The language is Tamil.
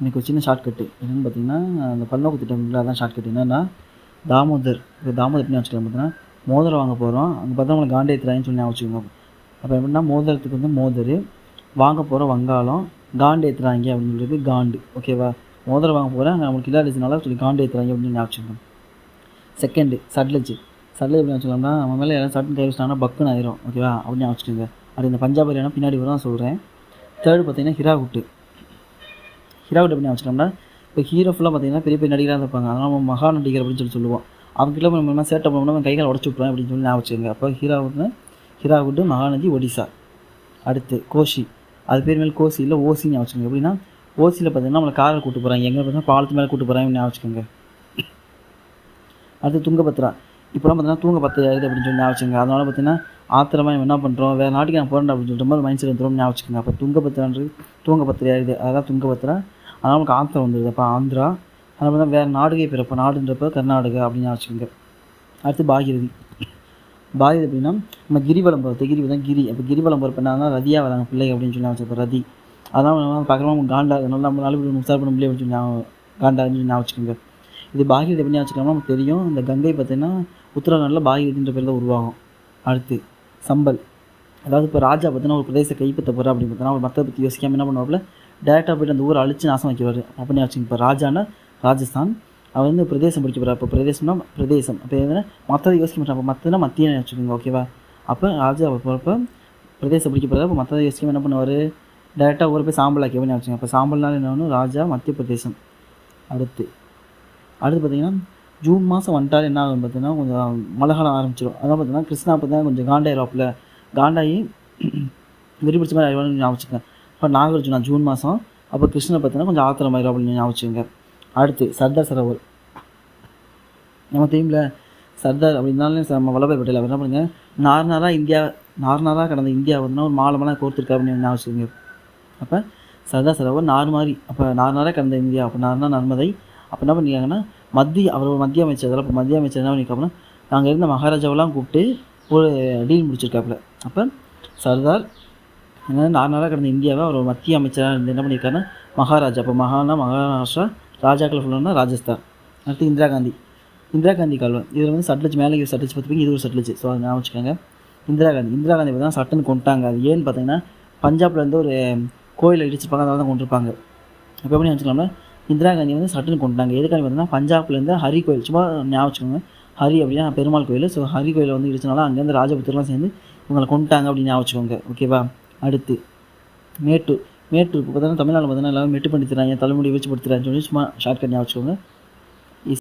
எனக்கு ஒரு சின்ன ஷார்ட்கட்டு என்னென்னு பார்த்தீங்கன்னா அந்த பல்நோக்கு திட்டம் அதான் ஷார்ட்கட் என்னென்னா தாமோதர் இப்போ தாமோதர் எப்படி வச்சுக்கலாம் பார்த்தீங்கன்னா மோதிரம் வாங்க போகிறோம் அங்கே பார்த்தா உங்களுக்கு காண்டேத்திராயின்னு சொல்லி ஞாபகம் வச்சுக்கோங்க. அப்போ எப்படின்னா மோதிரத்துக்கு வந்து மோதர் வாங்க போகிற வங்காளம் காண்டு ஏற்றுறாங்க அப்படின்னு சொல்லிட்டு காண்டு. ஓகேவா மோதிரம் வாங்க போகிறேன் நம்மளுக்கு இல்லாததுனால சொல்லி காண்டு ஏற்றுறாங்க அப்படின்னு ஞாபகம் வச்சுக்கோங்க. செகண்டு சட்லஜ். சட்லஜ் எப்படி வச்சுக்கலாம்னா நம்ம மேலே யாரும் சட்டன் கை வச்சிட்டாங்கன்னா பக்குன்னு ஆயிரும். ஓகேவா அப்படின்னு ஞாபகம் வச்சுக்கோங்க. அப்படி இந்த பஞ்சாப் ஹரியானா பின்னாடி வரும் தான் சொல்கிறேன் தேர்டு பார்த்தீங்கன்னா ஹிராகுட்டு. ஹீரோக்கிட்ட பண்ணி அமைச்சிட்டோம்னா இப்போ ஹீரோ ஃபுல்லாக பார்த்தீங்கன்னா பெரிய பெரிய நடிகராக இருப்பாங்க அதனால் நம்ம மகா நடிகர் அப்படின்னு சொல்லி சொல்லுவோம். அவங்ககிட்ட நம்ம என்ன சேட்டை பண்ணோம்னா அவன் கைகள் உடச்சி விட்ருவேன் அப்படின்னு சொல்லி ஞாபகம் வச்சுக்கோங்க. அப்போ ஹீராகுட்னு ஹீராகுட்டு மகாநதி ஒடிசா. அடுத்து கோஷி. அது பேர் மேலே கோசி இல்லை ஓசின்னு ஞாபகம் வச்சுக்கோங்க. எப்படின்னா ஓசியில் பார்த்தீங்கன்னா நம்மளை காரில் கூட்டு போகிறாங்க எங்கே பார்த்தீங்கன்னா பாலத்து மேலே கூட்டு போகிறாங்க ஞாபகம் அடுத்து துங்கபத்ரா. இப்போலாம் பார்த்தீங்கன்னா தூங்கபத்திரம் ஆகுது அப்படின்னு சொல்லி ஞாபகம் அதனால் பார்த்தீங்கன்னா ஆத்திரமா நம்ம என்ன பண்ணுறோம் வேறு நாட்டுக்கு நான் போகிறேன் அப்படின்னு சொல்லிட்டு மாதிரி மைண்ட் செட் வந்துடும் ஞாபகம் வச்சுக்கோங்க. அப்போ தூங்க தூங்கபத்திரம் ஆகுது அதான் துங்கபத்திரா அதனால் நமக்கு ஆந்திரா வந்துடுது அப்போ ஆந்திரா அதனால தான் வேறு நாடுகை பிறப்பு நாடுன்றப்போ கர்நாடகா அப்படின்னு ஞாபகம் வச்சுக்கோங்க. அடுத்து பாகிரதி பாகிரதி அப்படின்னா நம்ம கிரிவலம் போகிறது கிரி தான் கிரி. அப்போ கிரிவலம் போகிற பண்ணாங்கன்னா ரதியாக வராங்க பிள்ளை அப்படின்னு சொல்லி ஞாபகம் வச்சுக்கோ ரதி. அதான் நம்ம பார்க்குறோம் காண்டா அதனால நம்ம நாலு பேர் முசார் பண்ண முடியும் அப்படின்னு சொல்லி காண்டா அப்படின்னு வச்சுக்கோங்க. இது பாகிரதி அப்படின்னு வச்சுக்கோங்க. நமக்கு தெரியும் இந்த கங்கை பார்த்தீங்கன்னா உத்தரகாண்டில் பாகிரதின்ற பேர் தான் உருவாகும். அடுத்து சம்பல். அதாவது இப்போ ராஜா பார்த்தீங்கன்னா ஒரு பிரதேச கைப்பற்ற போகிறா அப்படின்னு பார்த்தீங்கன்னா அவர் மற்ற பற்றி யோசிக்காமல் என்ன பண்ணுவாப்புல டேரெக்டாக போய்ட்டு அந்த ஊரை அழிச்சு நாசம் வைக்கிறார் அப்படின்னு வச்சுங்க இப்போ ராஜானா? ராஜஸ்தான். அவர் வந்து பிரதேசம் பிடிக்க போகிறார் இப்போ பிரதேசம்னா பிரதேசம். அப்போ எதுனா மற்றதை யோசிக்க மாட்டாங்க அப்போ மற்றதுனா வச்சுக்கோங்க ஓகேவா அப்போ ராஜா அவர் போகிறப்ப பிரதேசம் பிடிக்க போகிறார் அப்போ மற்றதை யோசிக்காம என்ன பண்ணுவார்? டேரெக்டாக ஊரை போய் சாம்பல் ஆக்கி வச்சுங்க வச்சுக்கோங்க அப்போ சாம்பல்னால என்ன ராஜா மத்திய பிரதேசம். அடுத்து. அடுத்து பார்த்தீங்கன்னா ஜூன் மாதம் வந்துட்டால் என்ன ஆகும் பார்த்தீங்கன்னா கொஞ்சம் மழை காலம் ஆரம்பிச்சிடும் அதான் பார்த்தீங்கன்னா கிருஷ்ணா பார்த்தீங்கன்னா கொஞ்சம் காண்டாயிராப்பில் காண்டாகி வெறி பிடிச்ச மாதிரி ஆயிடுவான்னு ஞாபகம் வச்சுக்கோங்க. இப்போ நாகார்ஜுனா ஜூன் மாதம் அப்போ கிருஷ்ணனை பார்த்தீங்கன்னா கொஞ்சம் ஆத்திரம் ஆயிரும் அப்படின்னு ஞாபகம் வச்சுக்கோங்க. அடுத்து சர்தார் சரோவர். நம்ம தெரியும்ல சர்தார் அப்படின்னாலும் நம்ம வல்லபாய் பட்டேல் அவர் என்ன பண்ணுங்க? நார்னாராக இந்தியா நார்னாராக கடந்த இந்தியா வந்து ஒரு மாலமெல்லாம் கோர்த்துருக்கா அப்படின்னு ஞாபகம் வச்சுக்கோங்க. அப்போ சர்தார் சரோவர் நார் மாதிரி அப்போ நார்னாராக கடந்த இந்தியா அப்போ நார்னா நர்மதை. அப்போ என்ன பண்ணிக்காங்கன்னா மத்திய அவர் மத்திய அமைச்சர். அதில் இப்போ மத்திய அமைச்சர் என்ன பண்ணியிருக்காங்கன்னா நாங்கள் இருந்த மகாராஜாவெல்லாம் கூப்பிட்டு ஒரு டீல் முடிச்சிருக்காப்புல. அப்போ சர்தார் அதனால் நாலு நாளாக கடந்த இந்தியாவை அவர் ஒரு மத்திய அமைச்சராக இருந்து என்ன பண்ணியிருக்காருன்னா மகாராஜா. இப்போ மகானா மகாராஷ்டிரா ராஜாக்கள் ஃபுல்லானா ராஜஸ்தான். அடுத்து இந்திரா காந்தி. இந்திரா காந்தி கால்வாய். இதில் வந்து சட்லஜ் மேலே ஒரு சட்லஜ் பார்த்துப்பீங்க இது ஒரு சட்லஜ். ஸோ அதை ஞாபகம் வச்சுக்கோங்க இந்திரா காந்தி. இந்திரா காந்தி தான் சட்டன் கொண்டாங்க அது ஏன்னு பார்த்தீங்கன்னா பஞ்சாப்ல இருந்து ஒரு கோயிலை இடிச்சிருப்பாங்க அதனால தான் கொண்டிருப்பாங்க இப்போ எப்படி நினச்சிக்கலாம்னா இந்திரா காந்தி வந்து சட்டுன்னு கொண்டுட்டாங்க எதுக்காக பார்த்தீங்கன்னா பஞ்சாப்லேருந்து ஹரி கோயில். சும்மா ஞாபகம் வச்சுக்கோங்க ஹரி அப்படின்னா பெருமாள் கோயில். ஸோ ஹரி கோயிலை வந்து இடிச்சனால அங்கேருந்து ராஜபுத்திரலாம் சேர்ந்து இவங்களை கொண்டுட்டாங்க அப்படின்னு ஞாபகம் வச்சுக்கோங்க ஓகேவா அடுத்து மேட்டூர் மேட்டூர் இப்போ பார்த்தோன்னா தமிழ்நாடு பார்த்தோன்னா எல்லாரும் மெட்டு பண்ணி தராங்க தலைமுடி வச்சு படுத்துறாங்க சொல்லி சும்மா ஷார்ட்கட் ஞாபகம் வச்சுக்கோங்க.